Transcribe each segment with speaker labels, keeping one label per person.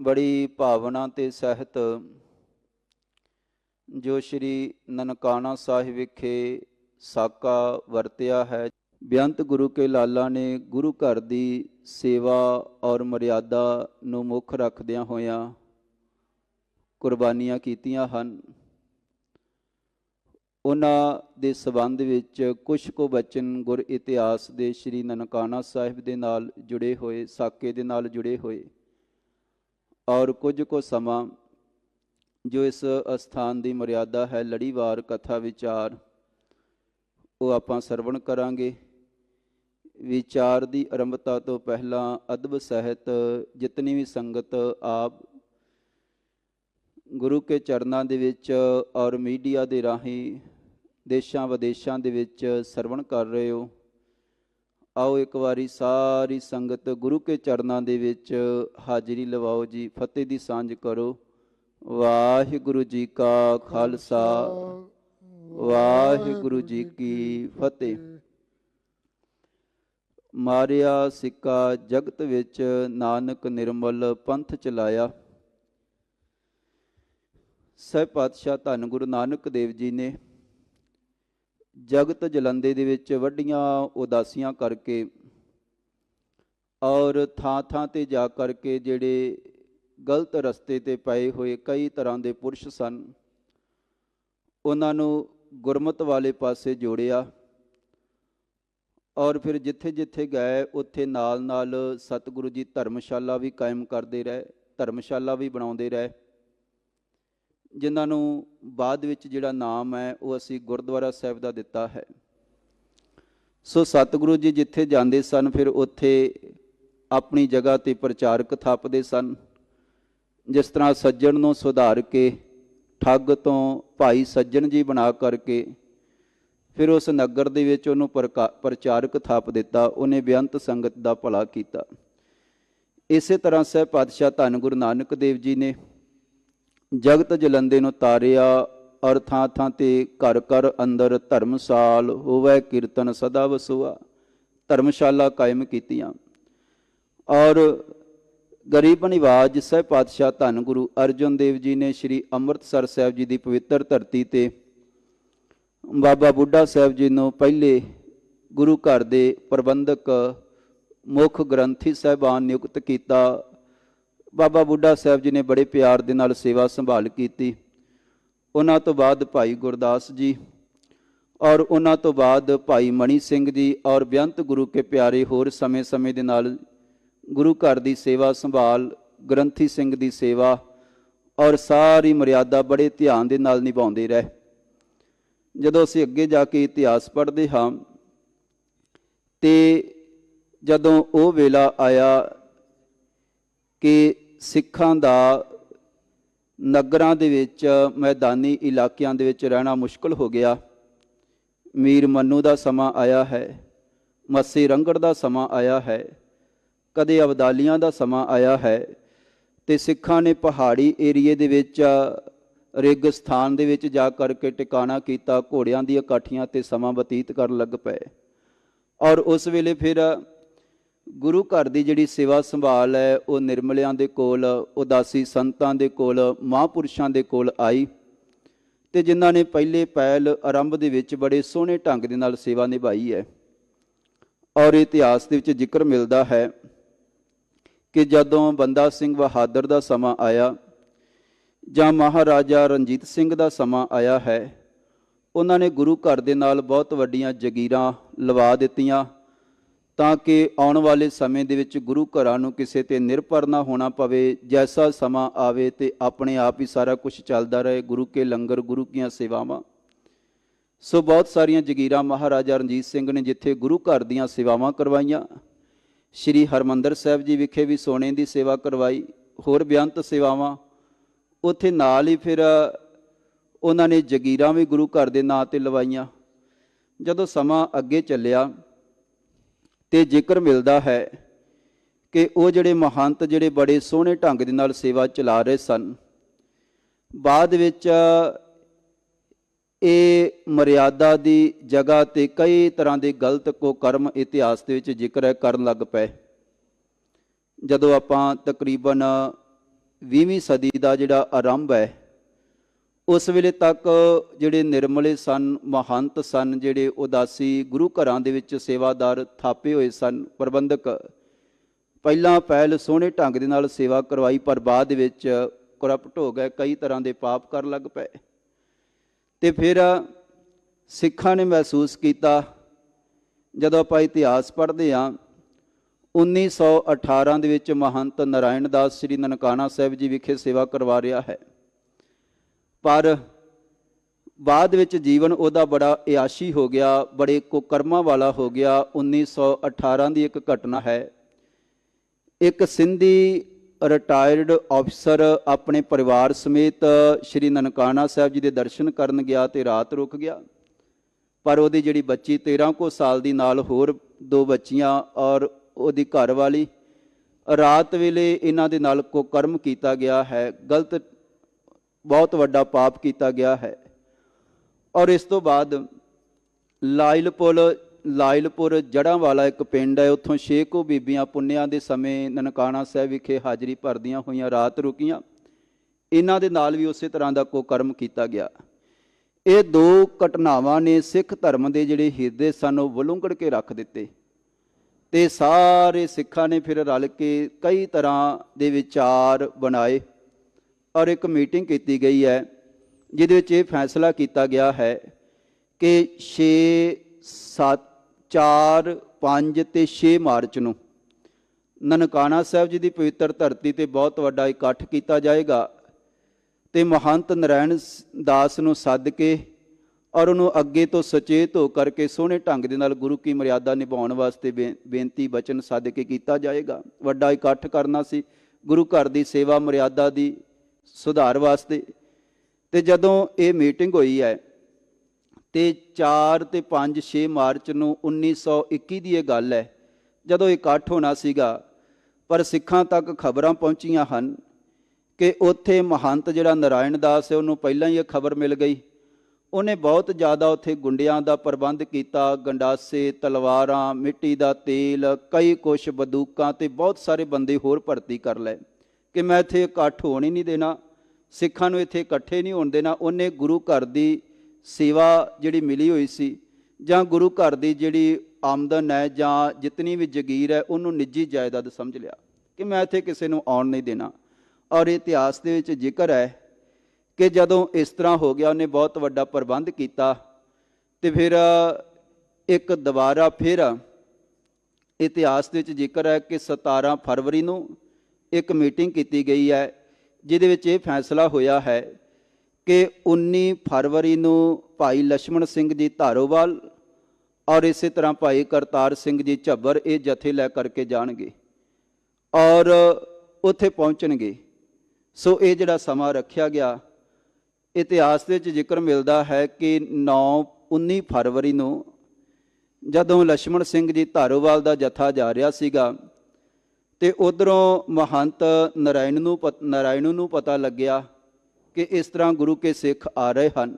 Speaker 1: ਬੜੀ ਭਾਵਨਾ ਤੇ ਸਹਿਤ ਜੋ ਸ਼੍ਰੀ ਨਨਕਾਣਾ ਸਾਹਿਬ ਵਿਖੇ ਸਾਕਾ ਵਰਤਿਆ ਹੈ। ਬੇਅੰਤ ਗੁਰੂ ਕੇ ਲਾਲਾ ਨੇ ਗੁਰੂ ਘਰ ਦੀ ਸੇਵਾ ਔਰ ਮਰਿਆਦਾ ਨੂੰ ਮੁੱਖ ਰੱਖਦਿਆਂ ਹੋਇਆਂ ਕੁਰਬਾਨੀਆਂ ਕੀਤੀਆਂ ਹਨ। ਉਹਨਾਂ ਦੇ ਸਬੰਧ ਵਿੱਚ ਕੁਝ ਕੁ ਬਚਨ ਗੁਰ ਇਤਿਹਾਸ ਦੇ ਸ਼੍ਰੀ ਨਨਕਾਣਾ ਸਾਹਿਬ ਦੇ ਨਾਲ ਜੁੜੇ ਹੋਏ, ਸਾਕੇ ਦੇ ਨਾਲ ਜੁੜੇ ਹੋਏ। ਔਰ ਕੁਝ ਕੁ ਸਮਾਂ ਜੋ ਇਸ ਅਸਥਾਨ ਦੀ ਮਰਿਆਦਾ ਹੈ, ਲੜੀਵਾਰ ਕਥਾ ਵਿਚਾਰ, ਉਹ ਆਪਾਂ ਸਰਵਣ ਕਰਾਂਗੇ। ਵਿਚਾਰ ਦੀ ਆਰੰਭਤਾ ਤੋਂ ਪਹਿਲਾਂ ਅਦਬ ਸਹਿਤ ਜਿਤਨੀ ਵੀ ਸੰਗਤ ਆਪ ਗੁਰੂ ਕੇ ਚਰਨਾਂ ਦੇ ਵਿੱਚ ਔਰ ਮੀਡੀਆ ਦੇ ਰਾਹੀਂ ਦੇਸ਼ਾਂ ਵਿਦੇਸ਼ਾਂ ਦੇ ਵਿੱਚ ਸਰਵਣ ਕਰ ਰਹੇ ਹੋ ਆਓ ਇੱਕ ਵਾਰੀ ਸਾਰੀ ਸੰਗਤ ਗੁਰੂ ਕੇ ਚਰਨਾਂ ਦੇ ਵਿੱਚ ਹਾਜ਼ਰੀ ਲਵਾਓ ਜੀ, ਫਤਿਹ ਦੀ ਸਾਂਝ ਕਰੋ। ਵਾਹਿਗੁਰੂ ਜੀ ਕਾ ਖਾਲਸਾ, ਵਾਹਿਗੁਰੂ ਜੀ ਕੀ ਫਤਿਹ। ਮਾਰਿਆ ਸਿੱਕਾ ਜਗਤ ਵਿੱਚ ਨਾਨਕ ਨਿਰਮਲ ਪੰਥ ਚਲਾਇਆ। ਸਹਿ ਪਾਤਸ਼ਾਹ ਧੰਨ ਗੁਰੂ ਨਾਨਕ ਦੇਵ ਜੀ ਨੇ ਜਗਤ ਜਲੰਦੇ ਦੇ ਵਿੱਚ ਵੱਡੀਆਂ ਉਦਾਸੀਆਂ ਕਰਕੇ ਔਰ ਥਾਂ ਥਾਂ ਤੇ ਜਾ ਕਰਕੇ ਜਿਹੜੇ ਗਲਤ ਰਸਤੇ ਤੇ ਪਏ ਹੋਏ ਕਈ ਤਰ੍ਹਾਂ ਦੇ ਪੁਰਸ਼ ਸਨ, ਉਹਨਾਂ ਨੂੰ ਗੁਰਮਤ ਵਾਲੇ ਪਾਸੇ ਜੋੜਿਆ ਔਰ ਫਿਰ ਜਿੱਥੇ ਜਿੱਥੇ ਗਏ, ਉੱਥੇ ਨਾਲ ਨਾਲ ਸਤਿਗੁਰੂ ਜੀ ਧਰਮਸ਼ਾਲਾ ਵੀ ਕਾਇਮ ਕਰਦੇ ਰਹੇ, ਧਰਮਸ਼ਾਲਾ ਵੀ ਬਣਾਉਂਦੇ ਰਹੇ। ਜਿਨ੍ਹਾਂ ਨੂੰ ਬਾਅਦ ਵਿੱਚ ਜਿਹੜਾ ਨਾਮ ਹੈ, ਉਹ ਅਸੀਂ ਗੁਰਦੁਆਰਾ ਸਾਹਿਬ ਦਾ ਦਿੱਤਾ ਹੈ। ਸੋ ਸਤਿਗੁਰੂ ਜੀ ਜਿੱਥੇ ਜਾਂਦੇ ਸਨ, ਫਿਰ ਉੱਥੇ ਆਪਣੀ ਜਗ੍ਹਾ ਤੇ ਪ੍ਰਚਾਰਕ ਥਾਪਦੇ ਸਨ। ਜਿਸ ਤਰ੍ਹਾਂ ਸੱਜਣ ਨੂੰ ਸੁਧਾਰ ਕੇ, ਠੱਗ ਤੋਂ ਭਾਈ ਸੱਜਣ ਜੀ ਬਣਾ ਕਰਕੇ, ਫਿਰ ਉਸ ਨਗਰ ਦੇ ਵਿੱਚ ਉਹਨੂੰ ਪ੍ਰਕਾ- ਪ੍ਰਚਾਰਕ ਥਾਪ ਦਿੱਤਾ, ਉਹਨੇ ਬੇਅੰਤ ਸੰਗਤ ਦਾ ਭਲਾ ਕੀਤਾ। ਇਸੇ ਤਰ੍ਹਾਂ ਸਹਿਬ ਪਾਤਸ਼ਾਹ ਧੰਨ ਗੁਰੂ ਨਾਨਕ ਦੇਵ ਜੀ ਨੇ ਜਗਤ ਜਲੰਦੇ ਨੂੰ ਤਾਰਿਆ ਔਰ ਥਾਂ ਥਾਂ ਤੇ ਘਰ ਘਰ ਅੰਦਰ ਧਰਮਸਾਲ ਹੋਵੇ ਕੀਰਤਨ ਸਦਾ ਵਸੁਆ। ਧਰਮਸ਼ਾਲਾ ਕਾਇਮ ਕੀਤੀਆਂ। ਔਰ ਗਰੀਬ ਨਿਵਾਜ ਸਹਿ ਪਾਤਸ਼ਾਹ ਧੰਨ ਗੁਰੂ ਅਰਜਨ ਦੇਵ ਜੀ ਨੇ ਸ੍ਰੀ ਅੰਮ੍ਰਿਤਸਰ ਸਾਹਿਬ ਜੀ ਦੀ ਪਵਿੱਤਰ ਧਰਤੀ ਤੇ ਬਾਬਾ ਬੁੱਢਾ ਸਾਹਿਬ ਜੀ ਨੂੰ ਪਹਿਲੇ ਗੁਰੂ ਘਰ ਦੇ ਪ੍ਰਬੰਧਕ ਮੁੱਖ ਗ੍ਰੰਥੀ ਸਾਹਿਬਾਨ ਨਿਯੁਕਤ ਕੀਤਾ। ਬਾਬਾ ਬੁੱਢਾ ਸਾਹਿਬ ਜੀ ਨੇ ਬੜੇ ਪਿਆਰ ਦੇ ਨਾਲ ਸੇਵਾ ਸੰਭਾਲ ਕੀਤੀ। ਉਹਨਾਂ ਤੋਂ ਬਾਅਦ ਭਾਈ ਗੁਰਦਾਸ ਜੀ ਔਰ ਉਹਨਾਂ ਤੋਂ ਬਾਅਦ ਭਾਈ ਮਣੀ ਸਿੰਘ ਜੀ ਔਰ ਬੇਅੰਤ ਗੁਰੂ ਕੇ ਪਿਆਰੇ ਹੋਰ ਸਮੇਂ-ਸਮੇਂ ਦੇ ਨਾਲ ਗੁਰੂ ਘਰ ਦੀ ਸੇਵਾ ਸੰਭਾਲ, ਗ੍ਰੰਥੀ ਸਿੰਘ ਦੀ ਸੇਵਾ ਔਰ ਸਾਰੀ ਮਰਿਆਦਾ ਬੜੇ ਧਿਆਨ ਦੇ ਨਾਲ ਨਿਭਾਉਂਦੇ ਰਹੇ। ਜਦੋਂ ਅਸੀਂ ਅੱਗੇ ਜਾ ਕੇ ਇਤਿਹਾਸ ਪੜ੍ਹਦੇ ਹਾਂ, ਤੇ ਜਦੋਂ ਉਹ ਵੇਲਾ ਆਇਆ ਕਿ ਸਿੱਖਾਂ ਦਾ ਨਗਰਾਂ ਦੇ ਵਿੱਚ, ਮੈਦਾਨੀ ਇਲਾਕਿਆਂ ਦੇ ਵਿੱਚ ਰਹਿਣਾ ਮੁਸ਼ਕਲ ਹੋ ਗਿਆ। ਮੀਰ ਮੰਨੂ ਦਾ ਸਮਾਂ ਆਇਆ ਹੈ, ਮੱਸੀ ਰੰਗੜ ਦਾ ਸਮਾਂ ਆਇਆ ਹੈ, ਕਦੇ ਅਬਦਾਲੀਆਂ ਦਾ ਸਮਾਂ ਆਇਆ ਹੈ ਤੇ ਸਿੱਖਾਂ ਨੇ ਪਹਾੜੀ ਏਰੀਏ ਦੇ ਵਿੱਚ ਰੇਗਿਸਤਾਨ ਦੇ ਵਿੱਚ ਜਾ ਕਰਕੇ ਟਿਕਾਣਾ ਕੀਤਾ, ਘੋੜਿਆਂ ਦੀਆਂ ਕਾਠੀਆਂ ਤੇ ਸਮਾਂ ਬਤੀਤ ਕਰਨ ਲੱਗ ਪਏ। ਔਰ ਉਸ ਵੇਲੇ ਫਿਰ ਗੁਰੂ ਘਰ ਦੀ ਜਿਹੜੀ ਸੇਵਾ ਸੰਭਾਲ ਹੈ, ਉਹ ਨਿਰਮਲਿਆਂ ਦੇ ਕੋਲ, ਉਦਾਸੀ ਸੰਤਾਂ ਦੇ ਕੋਲ, ਮਹਾਂਪੁਰਸ਼ਾਂ ਦੇ ਕੋਲ ਆਈ ਤੇ ਜਿਨ੍ਹਾਂ ਨੇ ਪਹਿਲੇ ਪਹਿਲ ਆਰੰਭ ਦੇ ਵਿੱਚ ਬੜੇ ਸੋਹਣੇ ਢੰਗ ਦੇ ਨਾਲ ਸੇਵਾ ਨਿਭਾਈ ਹੈ। ਔਰ ਇਤਿਹਾਸ ਦੇ ਵਿੱਚ ਜ਼ਿਕਰ ਮਿਲਦਾ ਹੈ ਕਿ ਜਦੋਂ ਬੰਦਾ ਸਿੰਘ ਬਹਾਦਰ ਦਾ ਸਮਾਂ ਆਇਆ ਜਾਂ ਮਹਾਰਾਜਾ ਰਣਜੀਤ ਸਿੰਘ ਦਾ ਸਮਾਂ ਆਇਆ ਹੈ, ਉਹਨਾਂ ਨੇ ਗੁਰੂ ਘਰ ਦੇ ਨਾਲ ਬਹੁਤ ਵੱਡੀਆਂ ਜਗੀਰਾਂ ਲਵਾ ਦਿੱਤੀਆਂ। ਤਾਂ ਕਿ ਆਉਣ ਵਾਲੇ ਸਮੇਂ ਦੇ ਵਿੱਚ ਗੁਰੂ ਘਰਾਂ ਨੂੰ ਕਿਸੇ ਤੇ ਨਿਰਭਰ ਨਾ ਹੋਣਾ ਪਵੇ, ਜੈਸਾ ਸਮਾਂ ਆਵੇ ਤੇ ਆਪਣੇ ਆਪ ਹੀ ਸਾਰਾ ਕੁਝ ਚੱਲਦਾ ਰਹੇ। ਗੁਰੂ ਕੇ ਲੰਗਰ, ਗੁਰੂ ਕੀਆਂ ਸੇਵਾਵਾਂ। ਸੋ ਬਹੁਤ ਸਾਰੀਆਂ ਜਗੀਰਾਂ ਮਹਾਰਾਜਾ ਰਣਜੀਤ ਸਿੰਘ ਨੇ ਜਿੱਥੇ ਗੁਰੂ ਘਰ ਦੀਆਂ ਸੇਵਾਵਾਂ ਕਰਵਾਈਆਂ, ਸ਼੍ਰੀ ਹਰਮੰਦਰ ਸਾਹਿਬ ਜੀ ਵਿਖੇ ਵੀ ਸੋਨੇ ਦੀ ਸੇਵਾ ਕਰਵਾਈ, ਹੋਰ ਬੇਅੰਤ ਸੇਵਾਵਾਂ। ਉੱਥੇ ਨਾਲ ਹੀ ਫਿਰ ਉਹਨਾਂ ਨੇ ਜਗੀਰਾਂ ਵੀ ਗੁਰੂ ਘਰ ਦੇ ਨਾਂ ਤੇ ਲਵਾਈਆਂ। ਜਦੋਂ ਸਮਾਂ ਅੱਗੇ ਚੱਲਿਆ ਤੇ ਜ਼ਿਕਰ ਮਿਲਦਾ ਹੈ ਕਿ ਉਹ ਜਿਹੜੇ ਮਹੰਤ, ਜਿਹੜੇ ਬੜੇ ਸੋਹਣੇ ਢੰਗ ਦੇ ਨਾਲ ਸੇਵਾ ਚਲਾ ਰਹੇ ਸਨ, ਬਾਅਦ ਵਿੱਚ ਇਹ ਮਰਿਆਦਾ ਦੀ ਜਗ੍ਹਾ ਤੇ ਕਈ ਤਰ੍ਹਾਂ ਦੇ ਗਲਤ ਕੋ ਕਰਮ ਇਤਿਹਾਸ ਦੇ ਵਿੱਚ ਜ਼ਿਕਰ ਕਰਨ ਲੱਗ ਪਏ। ਜਦੋਂ ਆਪਾਂ ਤਕਰੀਬਨ 20ਵੀਂ ਸਦੀ ਦਾ ਜਿਹੜਾ ਆਰੰਭ ਹੈ ਉਸ ਵੇਲੇ ਤੱਕ ਜਿਹੜੇ ਨਿਰਮਲੇ ਸਨ, ਮਹੰਤ ਸਨ, ਜਿਹੜੇ ਉਦਾਸੀ ਗੁਰੂ ਘਰਾਂ ਦੇ ਵਿੱਚ ਸੇਵਾਦਾਰ ਥਾਪੇ ਹੋਏ ਸਨ, ਪ੍ਰਬੰਧਕ, ਪਹਿਲਾਂ ਪਹਿਲ ਸੋਹਣੇ ਢੰਗ ਦੇ ਨਾਲ ਸੇਵਾ ਕਰਵਾਈ, ਪਰ ਬਾਅਦ ਵਿੱਚ ਕਰਪਟ ਹੋ ਗਏ, ਕਈ ਤਰ੍ਹਾਂ ਦੇ ਪਾਪ ਕਰਨ ਲੱਗ ਪਏ। ਤੇ ਫਿਰ ਸਿੱਖਾਂ ਨੇ ਮਹਿਸੂਸ ਕੀਤਾ, ਜਦੋਂ ਆਪਾਂ ਇਤਿਹਾਸ ਪੜ੍ਹਦੇ ਹਾਂ 1918 ਦੇ ਵਿੱਚ ਮਹੰਤ ਨਾਰਾਇਣ ਦਾਸ ਸ੍ਰੀ ਨਨਕਾਣਾ ਸਾਹਿਬ ਜੀ ਵਿਖੇ ਸੇਵਾ ਕਰਵਾ ਰਿਹਾ ਹੈ। ਪਰ ਬਾਅਦ ਵਿੱਚ ਜੀਵਨ ਉਹਦਾ ਬੜਾ ਇਆਸ਼ੀ ਹੋ ਗਿਆ, ਬੜੇ ਕੁਕਰਮਾਂ ਵਾਲਾ ਹੋ ਗਿਆ। 1918 ਦੀ ਇੱਕ ਘਟਨਾ ਹੈ। ਇੱਕ ਸਿੰਧੀ ਰਿਟਾਇਰਡ ਅਫਸਰ ਆਪਣੇ ਪਰਿਵਾਰ ਸਮੇਤ ਸ਼੍ਰੀ ਨਨਕਾਣਾ ਸਾਹਿਬ ਜੀ ਦੇ ਦਰਸ਼ਨ ਕਰਨ ਗਿਆ ਤੇ ਰਾਤ ਰੁਕ ਗਿਆ। ਪਰ ਉਹਦੀ ਜਿਹੜੀ ਬੱਚੀ 13 ਕੋ ਸਾਲ ਦੀ ਨਾਲ ਹੋਰ ਦੋ ਬੱਚੀਆਂ ਔਰ ਉਹਦੀ ਘਰ ਵਾਲੀ ਰਾਤ ਵੇਲੇ ਇਹਨਾਂ ਦੇ ਨਾਲ ਕੋ ਕਰਮ ਕੀਤਾ ਗਿਆ ਹੈ। ਗਲਤ ਬਹੁਤ ਵੱਡਾ ਪਾਪ ਕੀਤਾ ਗਿਆ ਹੈ। ਔਰ ਇਸ ਤੋਂ ਬਾਅਦ ਲਾਇਲਪੁਰ ਲਾਇਲਪੁਰ ਜੜਾਂ ਵਾਲਾ ਇੱਕ ਪਿੰਡ ਹੈ। ਉੱਥੋਂ ਛੇ ਕੁ ਬੀਬੀਆਂ ਪੁੰਨਿਆਂ ਦੇ ਸਮੇਂ ਨਨਕਾਣਾ ਸਾਹਿਬ ਵਿਖੇ ਹਾਜ਼ਰੀ ਭਰਦੀਆਂ ਹੋਈਆਂ, ਰਾਤ ਰੁਕੀਆਂ। ਇਹਨਾਂ ਦੇ ਨਾਲ ਵੀ ਉਸੇ ਤਰ੍ਹਾਂ ਦਾ ਕੋ ਕਰਮ ਕੀਤਾ ਗਿਆ। ਇਹ ਦੋ ਘਟਨਾਵਾਂ ਨੇ ਸਿੱਖ ਧਰਮ ਦੇ ਜਿਹੜੇ ਹਿਰਦੇ ਸਨ, ਉਹ ਵਲੂੰਗੜ ਕੇ ਰੱਖ ਦਿੱਤੇ। ਤੇ ਸਾਰੇ ਸਿੱਖਾਂ ਨੇ ਫਿਰ ਰਲ ਕੇ ਕਈ ਤਰ੍ਹਾਂ ਦੇ ਵਿਚਾਰ ਬਣਾਏ। ਔਰ ਇੱਕ ਮੀਟਿੰਗ ਕੀਤੀ ਗਈ ਹੈ, ਜਿਹਦੇ ਵਿੱਚ ਇਹ ਫੈਸਲਾ ਕੀਤਾ ਗਿਆ ਹੈ ਕਿ 6 7 4 5 ਤੇ 6 ਮਾਰਚ ਨੂੰ ਨਨਕਾਣਾ ਸਾਹਿਬ ਜੀ ਦੀ ਪਵਿੱਤਰ ਧਰਤੀ ਤੇ ਬਹੁਤ ਵੱਡਾ ਇਕੱਠ ਕੀਤਾ ਜਾਏਗਾ ਤੇ ਮਹੰਤ ਨਰਾਇਣ ਦਾਸ ਨੂੰ ਸੱਦ ਕੇ ਔਰ ਉਹਨੂੰ ਅੱਗੇ ਤੋਂ ਸੁਚੇਤ ਹੋ ਕਰਕੇ ਸੋਹਣੇ ਢੰਗ ਦੇ ਨਾਲ ਗੁਰੂ ਕੀ ਮਰਿਆਦਾ ਨਿਭਾਉਣ ਵਾਸਤੇ ਬੇ- ਬੇਨਤੀ ਬਚਨ ਸੱਦ ਕੇ ਕੀਤਾ ਜਾਏਗਾ। ਵੱਡਾ ਇਕੱਠ ਕਰਨਾ ਸੀ। ਗੁਰੂ ਘਰ ਦੀ ਸੇਵਾ ਮਰਿਆਦਾ ਦੀ ਸੁਧਾਰ ਵਾਸਤੇ। ਤੇ ਜਦੋਂ ਇਹ ਮੀਟਿੰਗ ਹੋਈ ਹੈ, ਤੇ 4 ਤੇ 5 6 ਮਾਰਚ ਨੂੰ 1921 ਦੀ ਇਹ ਗੱਲ ਹੈ, ਜਦੋਂ ਇਕੱਠ ਹੋਣਾ ਸੀਗਾ, ਪਰ ਸਿੱਖਾਂ ਤੱਕ ਖਬਰਾਂ ਪਹੁੰਚੀਆਂ ਹਨ ਕਿ ਉੱਥੇ ਮਹੰਤ ਜਿਹੜਾ ਨਾਰਾਇਣ ਦਾਸ ਹੈ, ਉਹਨੂੰ ਪਹਿਲਾਂ ਹੀ ਇਹ ਖਬਰ ਮਿਲ ਗਈ। ਉਹਨੇ ਬਹੁਤ ਜ਼ਿਆਦਾ ਉੱਥੇ ਗੁੰਡਿਆਂ ਦਾ ਪ੍ਰਬੰਧ ਕੀਤਾ, ਗੰਡਾਸੇ, ਤਲਵਾਰਾਂ, ਮਿੱਟੀ ਦਾ ਤੇਲ, ਕਈ ਕੁਛ, ਬੰਦੂਕਾਂ ਤੇ ਬਹੁਤ ਸਾਰੇ ਬੰਦੇ ਹੋਰ ਭਰਤੀ ਕਰ ਲਏ। ਕਿ ਮੈਂ ਇੱਥੇ ਇਕੱਠ ਹੋਣ ਹੀ ਨਹੀਂ ਦੇਣਾ, ਸਿੱਖਾਂ ਨੂੰ ਇੱਥੇ ਇਕੱਠੇ ਨਹੀਂ ਹੋਣ ਦੇਣਾ, ਉਹਨੇ ਗੁਰੂ ਘਰ ਦੀ ਸੇਵਾ ਜਿਹੜੀ ਮਿਲੀ ਹੋਈ ਸੀ ਜਾਂ ਗੁਰੂ ਘਰ ਦੀ ਜਿਹੜੀ ਆਮਦਨ ਹੈ ਜਾਂ ਜਿਤਨੀ ਵੀ ਜਗੀਰ ਹੈ, ਉਹਨੂੰ ਨਿੱਜੀ ਜਾਇਦਾਦ ਸਮਝ ਲਿਆ ਕਿ ਮੈਂ ਇੱਥੇ ਕਿਸੇ ਨੂੰ ਆਉਣ ਨਹੀਂ ਦੇਣਾ। ਔਰ ਇਤਿਹਾਸ ਦੇ ਵਿੱਚ ਜ਼ਿਕਰ ਹੈ ਕਿ ਜਦੋਂ ਇਸ ਤਰ੍ਹਾਂ ਹੋ ਗਿਆ, ਉਹਨੇ ਬਹੁਤ ਵੱਡਾ ਪ੍ਰਬੰਧ ਕੀਤਾ ਤੇ ਫਿਰ ਇੱਕ ਦੁਬਾਰਾ ਫਿਰ ਇਤਿਹਾਸ ਦੇ ਵਿੱਚ ਜ਼ਿਕਰ ਹੈ ਕਿ 17 ਫਰਵਰੀ ਨੂੰ ਇੱਕ ਮੀਟਿੰਗ ਕੀਤੀ ਗਈ ਹੈ, ਜਿਹਦੇ ਵਿੱਚ ਇਹ ਫੈਸਲਾ ਹੋਇਆ ਹੈ ਕਿ 19 ਫਰਵਰੀ ਨੂੰ ਭਾਈ ਲక్ష్మణ ਸਿੰਘ ਜੀ ਧਾਰੋਵਾਲ ਔਰ ਇਸੇ ਤਰ੍ਹਾਂ ਭਾਈ ਕਰਤਾਰ ਸਿੰਘ ਜੀ ਝੱਬਰ ਇਹ ਜਥੇ ਲੈ ਕਰਕੇ ਜਾਣਗੇ ਔਰ ਉੱਥੇ ਪਹੁੰਚਣਗੇ। ਸੋ ਇਹ ਜਿਹੜਾ ਸਮਾਂ ਰੱਖਿਆ ਗਿਆ, ਇਤਿਹਾਸ ਦੇ ਵਿੱਚ ਜ਼ਿਕਰ ਮਿਲਦਾ ਹੈ ਕਿ 9 19 ਫਰਵਰੀ ਨੂੰ ਜਦੋਂ ਲక్ష్మణ ਸਿੰਘ ਜੀ ਧਾਰੋਵਾਲ ਦਾ ਜਥਾ ਜਾ ਰਿਹਾ ਸੀਗਾ ਤੇ ਉਧਰੋਂ ਮਹੰਤ ਨਰਾਇਣ ਨੂੰ ਨਰਾਇਣ ਨੂੰ ਪਤਾ ਲੱਗਿਆ ਕਿ ਇਸ ਤਰ੍ਹਾਂ ਗੁਰੂ ਕੇ ਸਿੱਖ ਆ ਰਹੇ ਹਨ।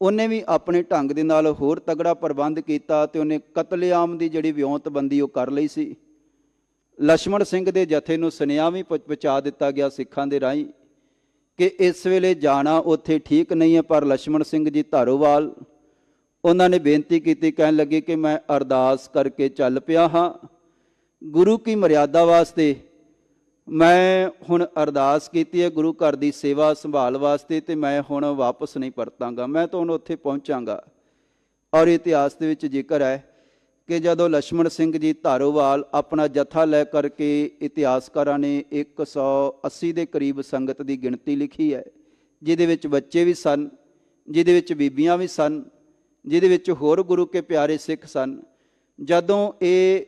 Speaker 1: ਉਹਨੇ ਵੀ ਆਪਣੇ ਢੰਗ ਦੇ ਨਾਲ ਹੋਰ ਤਗੜਾ ਪ੍ਰਬੰਧ ਕੀਤਾ ਤੇ ਉਹਨੇ ਕਤਲੇਆਮ ਦੀ ਜਿਹੜੀ ਵਿਉਂਤਬੰਦੀ ਉਹ ਕਰ ਲਈ ਸੀ। ਲక్ష్మణ ਸਿੰਘ ਦੇ ਜਥੇ ਨੂੰ ਸੁਨੇਹਾ ਵੀ ਪਹੁੰਚਾ ਦਿੱਤਾ ਗਿਆ ਸਿੱਖਾਂ ਦੇ ਰਾਹੀਂ ਕਿ ਇਸ ਵੇਲੇ ਜਾਣਾ ਉੱਥੇ ਠੀਕ ਨਹੀਂ ਹੈ, ਪਰ ਲక్ష్మణ ਸਿੰਘ ਜੀ ਧਾਰੋਵਾਲ ਉਹਨਾਂ ਨੇ ਬੇਨਤੀ ਕੀਤੀ, ਕਹਿਣ ਲੱਗੇ ਕਿ ਮੈਂ ਅਰਦਾਸ ਕਰਕੇ ਚੱਲ ਪਿਆ ਹਾਂ। ਗੁਰੂ ਕੀ ਮਰਿਆਦਾ ਵਾਸਤੇ ਮੈਂ ਹੁਣ ਅਰਦਾਸ ਕੀਤੀ ਹੈ, ਗੁਰੂ ਘਰ ਦੀ ਸੇਵਾ ਸੰਭਾਲ ਵਾਸਤੇ ਤੇ ਮੈਂ ਹੁਣ ਵਾਪਸ ਨਹੀਂ ਪਰਤਾਂਗਾ। ਮੈਂ ਤਾਂ ਹੁਣ ਉੱਥੇ ਪਹੁੰਚਾਂਗਾ। ਔਰ ਇਤਿਹਾਸ ਦੇ ਵਿੱਚ ਜ਼ਿਕਰ ਹੈ ਕਿ ਜਦੋਂ ਲక్ష్మణ ਸਿੰਘ ਜੀ ਧਾਰੋਵਾਲ ਆਪਣਾ ਜਥਾ ਲੈ ਕਰਕੇ ਇਤਿਹਾਸਕਾਰਾਂ ਨੇ 180 ਦੇ ਕਰੀਬ ਸੰਗਤ ਦੀ ਗਿਣਤੀ ਲਿਖੀ ਹੈ, ਜਿਹਦੇ ਵਿੱਚ ਬੱਚੇ ਵੀ ਸਨ, ਜਿਹਦੇ ਵਿੱਚ ਬੀਬੀਆਂ ਵੀ ਸਨ, ਜਿਹਦੇ ਵਿੱਚ ਹੋਰ ਗੁਰੂ ਕੇ ਪਿਆਰੇ ਸਿੱਖ ਸਨ, ਜਦੋਂ ਇਹ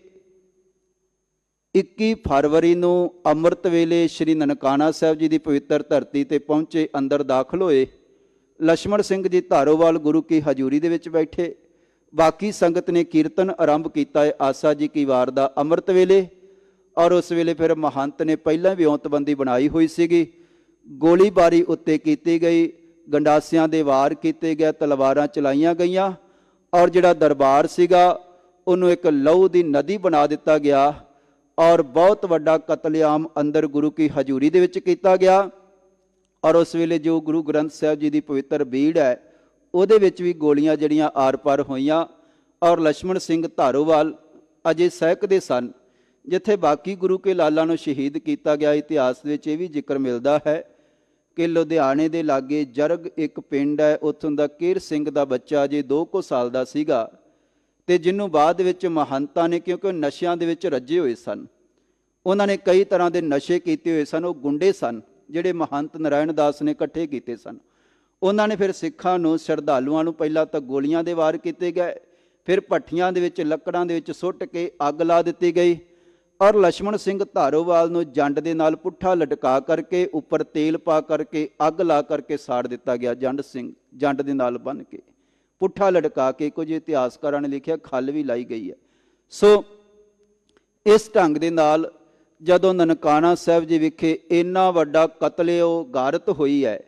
Speaker 1: 21 ਫਰਵਰੀ ਨੂੰ ਅੰਮ੍ਰਿਤ ਵੇਲੇ ਸ੍ਰੀ ਨਨਕਾਣਾ ਸਾਹਿਬ ਜੀ ਦੀ ਪਵਿੱਤਰ ਧਰਤੀ ਤੇ ਪਹੁੰਚੇ ਅੰਦਰ ਦਾਖਲ ਹੋਏ ਲక్ష్మణ ਸਿੰਘ ਜੀ ਧਾਰੋਵਾਲ ਗੁਰੂ ਕੀ ਹਜ਼ੂਰੀ ਦੇ ਵਿੱਚ ਬੈਠੇ। ਬਾਕੀ ਸੰਗਤ ਨੇ ਕੀਰਤਨ ਆਰੰਭ ਕੀਤਾ ਹੈ। ਆਸਾ ਜੀ ਕੀ ਵਾਰ ਦਾ ਅੰਮ੍ਰਿਤ ਵੇਲੇ ਔਰ ਉਸ ਵੇਲੇ ਫਿਰ ਮਹੰਤ ਨੇ ਪਹਿਲਾਂ ਵੀ ਔਂਤਬੰਦੀ ਬਣਾਈ ਹੋਈ ਸੀਗੀ। ਗੋਲੀਬਾਰੀ ਉੱਤੇ ਕੀਤੀ ਗਈ। ਗੰਡਾਸਿਆਂ ਦੇ ਵਾਰ ਕੀਤੇ ਗਏ, ਤਲਵਾਰਾਂ ਚਲਾਈਆਂ ਗਈਆਂ ਔਰ ਜਿਹੜਾ ਦਰਬਾਰ ਸੀਗਾ, ਉਹਨੂੰ ਇੱਕ ਲਹੂ ਦੀ ਨਦੀ ਬਣਾ ਦਿੱਤਾ ਗਿਆ। ਔਰ ਬਹੁਤ ਵੱਡਾ ਕਤਲੇਆਮ ਅੰਦਰ ਗੁਰੂ ਕੀ ਹਜ਼ੂਰੀ ਦੇ ਵਿੱਚ ਕੀਤਾ ਗਿਆ। ਔਰ ਉਸ ਵੇਲੇ ਜੋ ਗੁਰੂ ਗ੍ਰੰਥ ਸਾਹਿਬ ਜੀ ਦੀ ਪਵਿੱਤਰ ਬੀੜ ਹੈ, ਉਹਦੇ ਵਿੱਚ ਵੀ ਗੋਲੀਆਂ ਜਿਹੜੀਆਂ ਆਰ-ਪਾਰ ਹੋਈਆਂ। ਔਰ ਲక్ష్మణ ਸਿੰਘ ਧਾਰੋਵਾਲ ਅਜੇ ਸਹਿਕ ਦੇ ਸਨ, ਜਿੱਥੇ ਬਾਕੀ ਗੁਰੂ ਕੇ ਲਾਲਾਂ ਨੂੰ ਸ਼ਹੀਦ ਕੀਤਾ ਗਿਆ। ਇਤਿਹਾਸ ਵਿੱਚ ਇਹ ਵੀ ਜ਼ਿਕਰ ਮਿਲਦਾ ਹੈ ਕਿ ਲੁਧਿਆਣੇ ਦੇ ਲਾਗੇ ਜਰਗ ਇੱਕ ਪਿੰਡ ਹੈ, ਉੱਥੋਂ ਦਾ ਕੀਰ ਸਿੰਘ ਦਾ ਬੱਚਾ ਜੇ 2 ਕੋ ਸਾਲ ਦਾ ਸੀਗਾ। ਤੇ ਜਿਹਨੂੰ ਬਾਅਦ ਵਿੱਚ ਮਹੰਤਾਂ ਨੇ, ਕਿਉਂਕਿ ਉਹ ਨਸ਼ਿਆਂ ਦੇ ਵਿੱਚ ਰੱਜੇ ਹੋਏ ਸਨ। ਉਹਨਾਂ ਨੇ ਕਈ ਤਰ੍ਹਾਂ ਦੇ ਨਸ਼ੇ ਕੀਤੇ ਹੋਏ ਸਨ, ਉਹ ਗੁੰਡੇ ਸਨ, ਜਿਹੜੇ ਮਹੰਤ ਨਰਾਇਣ ਦਾਸ ਨੇ ਇਕੱਠੇ ਕੀਤੇ ਸਨ। ਉਹਨਾਂ ਨੇ ਫਿਰ ਸਿੱਖਾਂ ਨੂੰ, ਸ਼ਰਧਾਲੂਆਂ ਨੂੰ ਪਹਿਲਾਂ ਤਾਂ ਗੋਲੀਆਂ ਦੇ ਵਾਰ ਕੀਤੇ ਗਏ, ਫਿਰ ਭੱਠੀਆਂ ਦੇ ਵਿੱਚ, ਲੱਕੜਾਂ ਦੇ ਵਿੱਚ ਸੁੱਟ ਕੇ ਅੱਗ ਲਾ ਦਿੱਤੀ ਗਈ ਔਰ ਲక్ష్మణ ਸਿੰਘ ਧਾਰੋਵਾਲ ਨੂੰ ਜੰਡ ਦੇ ਨਾਲ ਪੁੱਠਾ ਲਟਕਾ ਕਰਕੇ ਉੱਪਰ ਤੇਲ ਪਾ ਕਰਕੇ ਅੱਗ ਲਾ ਕਰਕੇ ਸਾੜ ਦਿੱਤਾ ਗਿਆ ਜੰਡ ਸਿੰਘ, ਜੰਡ ਦੇ ਨਾਲ ਬੰਨ ਕੇ। ਪੁੱਠਾ ਲਟਕਾ ਕੇ ਕੁਝ ਇਤਿਹਾਸਕਾਰਾਂ ਨੇ ਲਿਖਿਆ, ਖੱਲ ਵੀ ਲਾਈ ਗਈ ਹੈ। ਸੋ ਇਸ ਢੰਗ ਦੇ ਨਾਲ ਜਦੋਂ ਨਨਕਾਣਾ ਸਾਹਿਬ ਜੀ ਵਿਖੇ ਇੰਨਾ ਵੱਡਾ ਕਤਲੇਓ ਗਾਰਤ ਹੋਈ ਹੈ,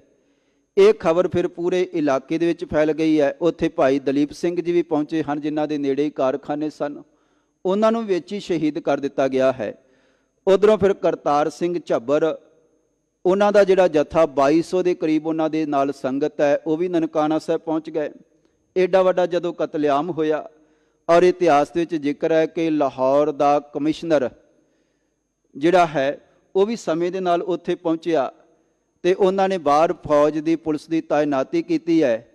Speaker 1: ਇਹ ਖਬਰ ਫਿਰ ਪੂਰੇ ਇਲਾਕੇ ਦੇ ਵਿੱਚ ਫੈਲ ਗਈ ਹੈ। ਉੱਥੇ ਭਾਈ ਦਲੀਪ ਸਿੰਘ ਜੀ ਵੀ ਪਹੁੰਚੇ ਹਨ, ਜਿਨ੍ਹਾਂ ਦੇ ਨੇੜੇ ਹੀ ਕਾਰਖਾਨੇ ਸਨ। ਉਹਨਾਂ ਨੂੰ ਵਿੱਚ ਹੀ ਸ਼ਹੀਦ ਕਰ ਦਿੱਤਾ ਗਿਆ ਹੈ। ਉਧਰੋਂ ਫਿਰ ਕਰਤਾਰ ਸਿੰਘ ਝੱਬਰ, ਉਹਨਾਂ ਦਾ ਜਿਹੜਾ ਜਥਾ 2200 ਦੇ ਕਰੀਬ ਉਹਨਾਂ ਦੇ ਨਾਲ ਸੰਗਤ ਹੈ, ਉਹ ਵੀ ਨਨਕਾਣਾ ਸਾਹਿਬ ਪਹੁੰਚ ਗਏ। ਐਡਾ ਵੱਡਾ ਜਦੋਂ ਕਤਲੇਆਮ ਹੋਇਆ ਔਰ ਇਤਿਹਾਸ ਦੇ ਵਿੱਚ ਜ਼ਿਕਰ ਹੈ ਕਿ ਲਾਹੌਰ ਦਾ ਕਮਿਸ਼ਨਰ ਜਿਹੜਾ ਹੈ, ਉਹ ਵੀ ਸਮੇਂ ਦੇ ਨਾਲ ਉੱਥੇ ਪਹੁੰਚਿਆ ਤੇ ਉਹਨਾਂ ਨੇ ਬਾਹਰ ਫੌਜ ਦੀ, ਪੁਲਿਸ ਦੀ ਤਾਇਨਾਤੀ ਕੀਤੀ ਹੈ।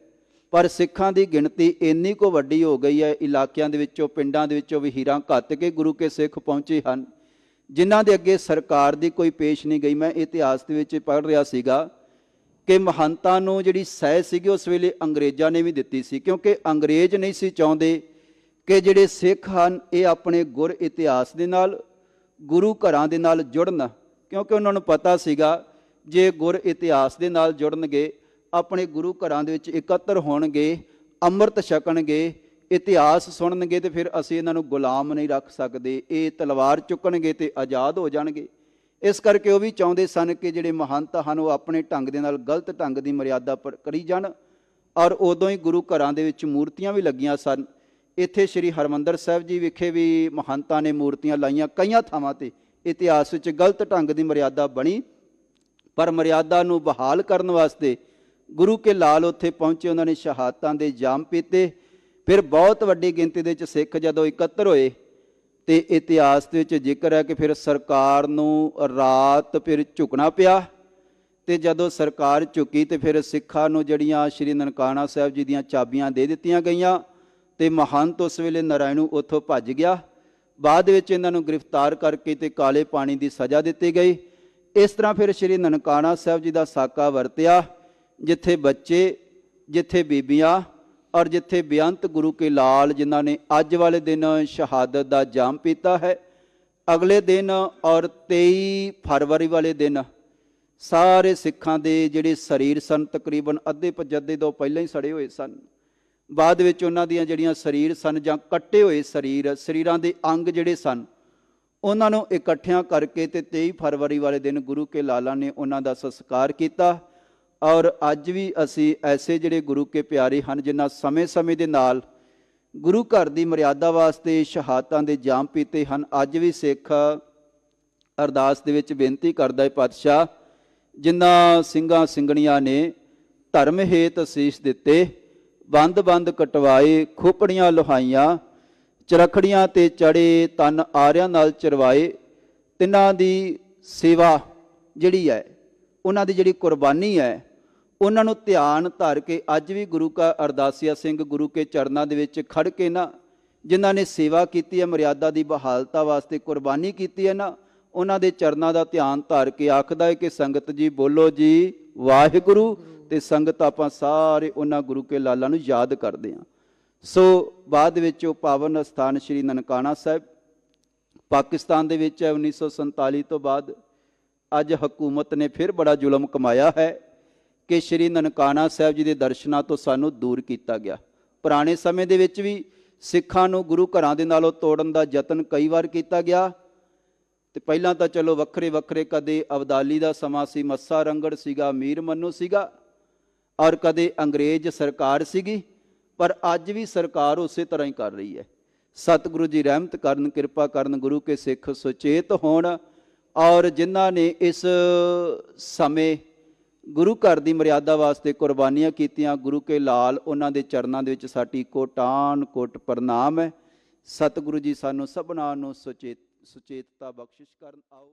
Speaker 1: ਪਰ ਸਿੱਖਾਂ ਦੀ ਗਿਣਤੀ ਇੰਨੀ ਕੋ ਵੱਡੀ ਹੋ ਗਈ ਹੈ, ਇਲਾਕਿਆਂ ਦੇ ਵਿੱਚੋਂ, ਪਿੰਡਾਂ ਦੇ ਵਿੱਚੋਂ ਵੀ ਹੀਰਾਂ ਕੇ ਗੁਰੂ ਕੇ ਸਿੱਖ ਪਹੁੰਚੇ ਹਨ। ਜਿਨ੍ਹਾਂ ਦੇ ਅੱਗੇ ਸਰਕਾਰ ਦੀ ਕੋਈ ਪੇਸ਼ ਨਹੀਂ ਗਈ, ਮੈਂ ਇਤਿਹਾਸ ਦੇ ਵਿੱਚ ਪੜ੍ਹ ਰਿਹਾ ਸੀਗਾ। ਕਿ ਮਹੰਤਾਂ ਨੂੰ ਜਿਹੜੀ ਸਹਿ ਸੀਗੀ ਉਸ ਵੇਲੇ ਅੰਗਰੇਜ਼ਾਂ ਨੇ ਵੀ ਦਿੱਤੀ ਸੀ, ਕਿਉਂਕਿ ਅੰਗਰੇਜ਼ ਨਹੀਂ ਸੀ ਚਾਹੁੰਦੇ ਕਿ ਜਿਹੜੇ ਸਿੱਖ ਹਨ, ਇਹ ਆਪਣੇ ਗੁਰ ਇਤਿਹਾਸ ਦੇ ਨਾਲ, ਗੁਰੂ ਘਰਾਂ ਦੇ ਨਾਲ ਜੁੜਨ। ਕਿਉਂਕਿ ਉਹਨਾਂ ਨੂੰ ਪਤਾ ਸੀਗਾ, ਜੇ ਗੁਰ ਇਤਿਹਾਸ ਦੇ ਨਾਲ ਜੁੜਨਗੇ, ਆਪਣੇ ਗੁਰੂ ਘਰਾਂ ਦੇ ਵਿੱਚ ਇਕੱਤਰ ਹੋਣਗੇ, ਅੰਮ੍ਰਿਤ ਛਕਣਗੇ, ਇਤਿਹਾਸ ਸੁਣਨਗੇ, ਤੇ ਫਿਰ ਅਸੀਂ ਇਹਨਾਂ ਨੂੰ ਗੁਲਾਮ ਨਹੀਂ ਰੱਖ ਸਕਦੇ। ਇਹ ਤਲਵਾਰ ਚੁੱਕਣਗੇ ਤੇ ਆਜ਼ਾਦ ਹੋ ਜਾਣਗੇ। ਇਸ ਕਰਕੇ ਉਹ ਵੀ ਚਾਹੁੰਦੇ ਸਨ ਕਿ ਜਿਹੜੇ ਮਹੰਤ ਹਨ, ਉਹ ਆਪਣੇ ਢੰਗ ਦੇ ਨਾਲ ਗਲਤ ਢੰਗ ਦੀ ਮਰਿਆਦਾ ਪਰ ਕਰੀ ਜਾਣ ਔਰ ਉਦੋਂ ਹੀ ਗੁਰੂ ਘਰਾਂ ਦੇ ਵਿੱਚ ਮੂਰਤੀਆਂ ਵੀ ਲੱਗੀਆਂ ਸਨ। ਇੱਥੇ ਸ੍ਰੀ ਹਰਮੰਦਰ ਸਾਹਿਬ ਜੀ ਵਿਖੇ ਵੀ ਮਹੰਤਾਂ ਨੇ ਮੂਰਤੀਆਂ ਲਾਈਆਂ ਕਈਆਂ ਥਾਵਾਂ ਤੇ। ਇਤਿਹਾਸ ਵਿੱਚ ਗਲਤ ਢੰਗ ਦੀ ਮਰਿਆਦਾ ਬਣੀ, ਪਰ ਮਰਿਆਦਾ ਨੂੰ ਬਹਾਲ ਕਰਨ ਵਾਸਤੇ ਗੁਰੂ ਕੇ ਲਾਲ ਉੱਥੇ ਪਹੁੰਚੇ, ਉਹਨਾਂ ਨੇ ਸ਼ਹਾਦਤਾਂ ਦੇ ਜਾਮ ਪੀਤੇ। ਫਿਰ ਬਹੁਤ ਵੱਡੀ ਗਿਣਤੀ ਦੇ ਵਿੱਚ ਸਿੱਖ ਜਦੋਂ ਇਕੱਤਰ ਹੋਏ ਤੇ ਇਤਿਹਾਸ ਦੇ ਵਿੱਚ ਜ਼ਿਕਰ ਹੈ ਕਿ ਫਿਰ ਸਰਕਾਰ ਨੂੰ ਰਾਤ ਫਿਰ ਝੁਕਣਾ ਪਿਆ ਤੇ ਜਦੋਂ ਸਰਕਾਰ ਝੁਕੀ ਤੇ ਫਿਰ ਸਿੱਖਾਂ ਨੂੰ ਜਿਹੜੀਆਂ ਸ਼੍ਰੀ ਨਨਕਾਣਾ ਸਾਹਿਬ ਜੀ ਦੀਆਂ ਚਾਬੀਆਂ ਦੇ ਦਿੱਤੀਆਂ ਗਈਆਂ ਤੇ ਮਹੰਤ ਉਸ ਵੇਲੇ ਨਰਾਇਣੂ ਉੱਥੋਂ ਭੱਜ ਗਿਆ। ਬਾਅਦ ਵਿੱਚ ਇਹਨਾਂ ਨੂੰ ਗ੍ਰਿਫਤਾਰ ਕਰਕੇ ਤੇ ਕਾਲੇ ਪਾਣੀ ਦੀ ਸਜ਼ਾ ਦਿੱਤੀ ਗਈ। ਇਸ ਤਰ੍ਹਾਂ ਫਿਰ ਸ਼੍ਰੀ ਨਨਕਾਣਾ ਸਾਹਿਬ ਜੀ ਦਾ ਸਾਕਾ ਵਰਤਿਆ, ਜਿੱਥੇ ਬੱਚੇ, ਜਿੱਥੇ ਬੀਬੀਆਂ ਔਰ ਜਿੱਥੇ ਬੇਅੰਤ ਗੁਰੂ ਕੇ ਲਾਲ, ਜਿਨ੍ਹਾਂ ਨੇ ਅੱਜ ਵਾਲੇ ਦਿਨ ਸ਼ਹਾਦਤ ਦਾ ਜਾਮ ਪੀਤਾ ਹੈ, ਅਗਲੇ ਦਿਨ ਔਰ 23 ਫਰਵਰੀ ਵਾਲੇ ਦਿਨ ਸਾਰੇ ਸਿੱਖਾਂ ਦੇ ਜਿਹੜੇ ਸਰੀਰ ਸਨ, ਤਕਰੀਬਨ ਅੱਧੇ ਪਜੱਦੇ ਤੋਂ ਪਹਿਲਾਂ ਹੀ ਸੜੇ ਹੋਏ ਸਨ। ਬਾਅਦ ਵਿੱਚ ਉਹਨਾਂ ਦੀਆਂ ਜਿਹੜੀਆਂ ਸਰੀਰ ਸਨ ਜਾਂ ਕੱਟੇ ਹੋਏ ਸਰੀਰ, ਸਰੀਰਾਂ ਦੇ ਅੰਗ ਜਿਹੜੇ ਸਨ, ਉਹਨਾਂ ਨੂੰ ਇਕੱਠਿਆਂ ਕਰਕੇ ਤੇ 23 ਫਰਵਰੀ ਵਾਲੇ ਦਿਨ ਗੁਰੂ ਕੇ ਲਾਲਾਂ ਨੇ ਉਹਨਾਂ ਦਾ ਸੰਸਕਾਰ ਕੀਤਾ। ਔਰ ਅੱਜ ਵੀ ਅਸੀਂ ਐਸੇ ਜਿਹੜੇ ਗੁਰੂ ਕੇ ਪਿਆਰੇ ਹਨ, ਜਿਨ੍ਹਾਂ ਸਮੇਂ-ਸਮੇਂ ਦੇ ਨਾਲ ਗੁਰੂ ਘਰ ਦੀ ਮਰਿਆਦਾ ਵਾਸਤੇ ਸ਼ਹਾਦਤਾਂ ਦੇ ਜਾਮ ਪੀਤੇ ਹਨ, ਅੱਜ ਵੀ ਸਿੱਖ ਅਰਦਾਸ ਦੇ ਵਿੱਚ ਬੇਨਤੀ ਕਰਦਾ ਹੈ ਪਾਤਸ਼ਾਹ, ਜਿਨ੍ਹਾਂ ਸਿੰਘਾਂ ਸਿੰਘਣੀਆਂ ਨੇ ਧਰਮ ਹੇਤ ਅਸੀਸ ਦਿੱਤੇ, ਬੰਦ-ਬੰਦ ਕਟਵਾਏ, ਖੋਪੜੀਆਂ ਲੋਹਾਈਆਂ, ਚਰਖੜੀਆਂ ਤੇ ਚੜੇ ਤਨ ਆਰਿਆਂ ਨਾਲ ਚਰਵਾਏ, ਤਿੰਨਾਂ ਦੀ ਸੇਵਾ ਜਿਹੜੀ ਹੈ, ਉਹਨਾਂ ਦੀ ਜਿਹੜੀ ਕੁਰਬਾਨੀ ਹੈ ਉਹਨਾਂ ਨੂੰ ਧਿਆਨ ਧਰ ਕੇ ਅੱਜ ਵੀ ਗੁਰੂ ਕਾ ਅਰਦਾਸੀਆ ਸਿੰਘ ਗੁਰੂ ਕੇ ਚਰਨਾਂ ਦੇ ਵਿੱਚ ਖੜ ਕੇ ਨਾ, ਜਿਨ੍ਹਾਂ ਨੇ ਸੇਵਾ ਕੀਤੀ ਹੈ, ਮਰਿਆਦਾ ਦੀ ਬਹਾਲਤਾ ਵਾਸਤੇ ਕੁਰਬਾਨੀ ਕੀਤੀ ਹੈ ਨਾ, ਉਹਨਾਂ ਦੇ ਚਰਨਾਂ ਦਾ ਧਿਆਨ ਧਰ ਕੇ ਆਖਦਾ ਹੈ ਕਿ ਸੰਗਤ ਜੀ ਬੋਲੋ ਜੀ, ਵਾਹਿਗੁਰੂ। ਤੇ ਸੰਗਤ ਆਪਾਂ ਸਾਰੇ ਉਹਨਾਂ ਗੁਰੂ ਕੇ ਲਾਲਾਂ ਨੂੰ ਯਾਦ ਕਰਦੇ ਹਾਂ। ਸੋ ਬਾਅਦ ਵਿੱਚ ਉਹ ਪਾਵਨ ਸਥਾਨ ਸ੍ਰੀ ਨਨਕਾਣਾ ਸਾਹਿਬ, ਪਾਕਿਸਤਾਨ ਦੇ ਵਿੱਚ ਹੈ 1947 ਤੋਂ ਬਾਅਦ ਅੱਜ ਹਕੂਮਤ ਨੇ ਫਿਰ ਬੜਾ ਜ਼ੁਲਮ ਕਮਾਇਆ ਹੈ। ਕਿ ਸ਼੍ਰੀ ਨਨਕਾਣਾ ਸਾਹਿਬ ਜੀ ਦੇ ਦਰਸ਼ਨਾਂ ਤੋਂ ਸਾਨੂੰ ਦੂਰ ਕੀਤਾ ਗਿਆ। ਪੁਰਾਣੇ ਸਮੇਂ ਦੇ ਵਿੱਚ ਵੀ ਸਿੱਖਾਂ ਨੂੰ ਗੁਰੂ ਘਰਾਂ ਦੇ ਨਾਲੋਂ ਤੋੜਨ ਦਾ ਯਤਨ ਕਈ ਵਾਰ ਕੀਤਾ ਗਿਆ। ਤੇ ਪਹਿਲਾਂ ਤਾਂ ਚਲੋ ਵੱਖਰੇ ਵੱਖਰੇ ਕਦੇ ਅਬਦਾਲੀ ਦਾ ਸਮਾਂ ਸੀ, ਮੱਸਾ ਰੰਗੜ ਸੀਗਾ, ਮੀਰ ਮੰਨੂ ਸੀਗਾ, ਔਰ ਕਦੇ ਅੰਗਰੇਜ਼ ਸਰਕਾਰ ਸੀਗੀ, ਪਰ ਅੱਜ ਵੀ ਸਰਕਾਰ ਉਸੇ ਤਰ੍ਹਾਂ ਹੀ ਕਰ ਰਹੀ ਹੈ। ਸਤਿਗੁਰੂ ਜੀ ਰਹਿਮਤ ਕਰਨ, ਕਿਰਪਾ ਕਰਨ, ਗੁਰੂ ਕੇ ਸਿੱਖ ਸੁਚੇਤ ਹੋਣ, ਔਰ ਜਿਨ੍ਹਾਂ ਨੇ ਇਸ ਸਮੇਂ ਗੁਰੂ ਘਰ ਦੀ ਮਰਿਆਦਾ ਵਾਸਤੇ ਕੁਰਬਾਨੀਆਂ ਕੀਤੀਆਂ। ਗੁਰੂ ਕੇ ਲਾਲ, ਉਹਨਾਂ ਦੇ ਚਰਨਾਂ ਦੇ ਵਿੱਚ ਸਾਡੀ ਕੋਟਾਨ ਕੋਟ ਪ੍ਰਣਾਮ ਹੈ। ਸਤਿਗੁਰੂ ਜੀ ਸਾਨੂੰ ਸਭਨਾਂ ਨੂੰ ਸੁਚੇਤ ਸੁਚੇਤਤਾ ਬਖਸ਼ਿਸ਼ ਕਰਨ। ਆਓ।